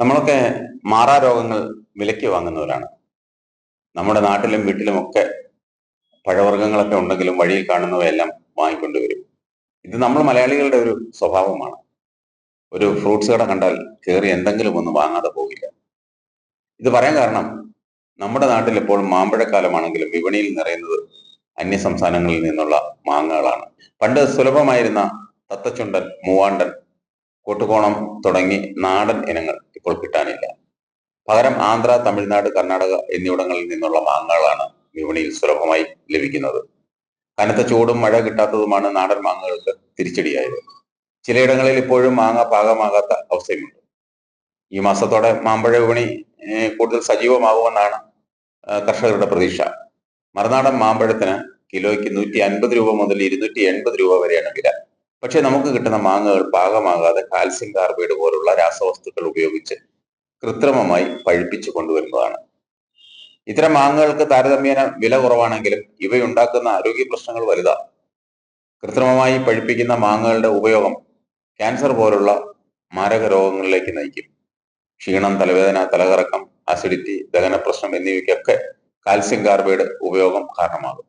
നമ്മളൊക്കെ മാറാ രോഗങ്ങൾ വിലയ്ക്ക് വാങ്ങുന്നവരാണ്. നമ്മുടെ നാട്ടിലും വീട്ടിലുമൊക്കെ പഴവർഗങ്ങളൊക്കെ ഉണ്ടെങ്കിലും വഴിയിൽ കാണുന്നവയെല്ലാം വാങ്ങിക്കൊണ്ടുവരും ഇത് നമ്മൾ മലയാളികളുടെ ഒരു സ്വഭാവമാണ്. ഒരു ഫ്രൂട്ട്സ് കട കണ്ടാൽ കയറി എന്തെങ്കിലും ഒന്ന് വാങ്ങാതെ പോകില്ല ഇത് പറയാൻ കാരണം നമ്മുടെ നാട്ടിൽ ഇപ്പോൾ മാമ്പഴക്കാലമാണെങ്കിലും വിപണിയിൽ നിറയുന്നത് അന്യ സംസ്ഥാനങ്ങളിൽ നിന്നുള്ള മാങ്ങകളാണ്. പണ്ട് സുലഭമായിരുന്ന തത്തച്ചുണ്ടൻ മൂവാണ്ടൻ കൂട്ടുകോണം തുടങ്ങി നാടൻ ഇനങ്ങൾ ഇപ്പോൾ കിട്ടാനില്ല. പകരം ആന്ധ്ര തമിഴ്നാട് കർണാടക എന്നിവിടങ്ങളിൽ നിന്നുള്ള മാങ്ങകളാണ് വിപണിയിൽ സുലഭമായി ലഭിക്കുന്നത്. കനത്ത ചൂടും മഴ കിട്ടാത്തതുമാണ് നാടൻ മാങ്ങകൾക്ക് തിരിച്ചടിയായത്. ചിലയിടങ്ങളിൽ ഇപ്പോഴും മാങ്ങ പാകമാകാത്ത അവസ്ഥയുണ്ട് ഈ മാസത്തോടെ മാമ്പഴ വിപണി കൂടുതൽ സജീവമാകുമെന്നാണ് കർഷകരുടെ പ്രതീക്ഷ. മറുനാടൻ മാമ്പഴത്തിന് കിലോയ്ക്ക് നൂറ്റി അൻപത് രൂപ മുതൽ ഇരുന്നൂറ്റി എൺപത് രൂപ വരെയാണ് വില. പക്ഷേ നമുക്ക് കിട്ടുന്ന മാങ്ങകൾ പാകമാകാതെ കാൽസ്യം കാർബൈഡ് പോലുള്ള രാസവസ്തുക്കൾ ഉപയോഗിച്ച് കൃത്രിമമായി പഴുപ്പിച്ചു കൊണ്ടുവരുന്നതാണ്. ഇത്തരം മാങ്ങകൾക്ക് താരതമ്യേന വില കുറവാണെങ്കിലും ഇവയുണ്ടാക്കുന്ന ആരോഗ്യ പ്രശ്നങ്ങൾ വലുതാണ് കൃത്രിമമായി പഴുപ്പിക്കുന്ന മാങ്ങകളുടെ ഉപയോഗം ക്യാൻസർ പോലുള്ള മാരക രോഗങ്ങളിലേക്ക് നയിക്കും. ക്ഷീണം തലവേദന തലകറക്കം അസിഡിറ്റി ദഹന പ്രശ്നം എന്നിവയ്ക്കൊക്കെ കാൽസ്യം കാർബൈഡ് ഉപയോഗം കാരണമാകും.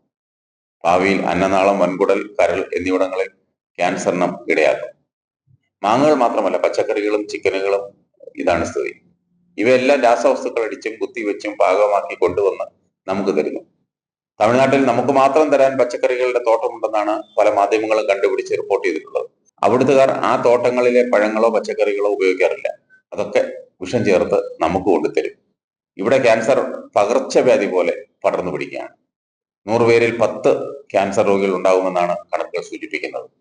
ഭാവിയിൽ അന്നനാളം വൻകുടൽ കരൾ എന്നിവിടങ്ങളിൽ ക്യാൻസറിനും ഇടയാക്കും. മാങ്ങകൾ മാത്രമല്ല പച്ചക്കറികളും ചിക്കനുകളും ഇതാണ് സ്ഥിതി. ഇവയെല്ലാം രാസവസ്തുക്കൾ അടിച്ചും കുത്തിവെച്ചും പാകമാക്കി കൊണ്ടുവന്ന് നമുക്ക് തരുന്നു. തമിഴ്നാട്ടിൽ നമുക്ക് മാത്രം തരാൻ പച്ചക്കറികളുടെ തോട്ടമുണ്ടെന്നാണ് പല മാധ്യമങ്ങളും കണ്ടുപിടിച്ച് റിപ്പോർട്ട് ചെയ്തിട്ടുള്ളത്. അവിടുത്തുകാർ ആ തോട്ടങ്ങളിലെ പഴങ്ങളോ പച്ചക്കറികളോ ഉപയോഗിക്കാറില്ല. അതൊക്കെ വിഷം ചേർത്ത് നമുക്ക് കൊണ്ടുതരും. ഇവിടെ ക്യാൻസർ പകർച്ചവ്യാധി പോലെ പടർന്നു പിടിക്കുകയാണ്. നൂറുപേരിൽ പത്ത് ക്യാൻസർ രോഗികൾ ഉണ്ടാകുമെന്നാണ് കണക്കുകൾ സൂചിപ്പിക്കുന്നത്.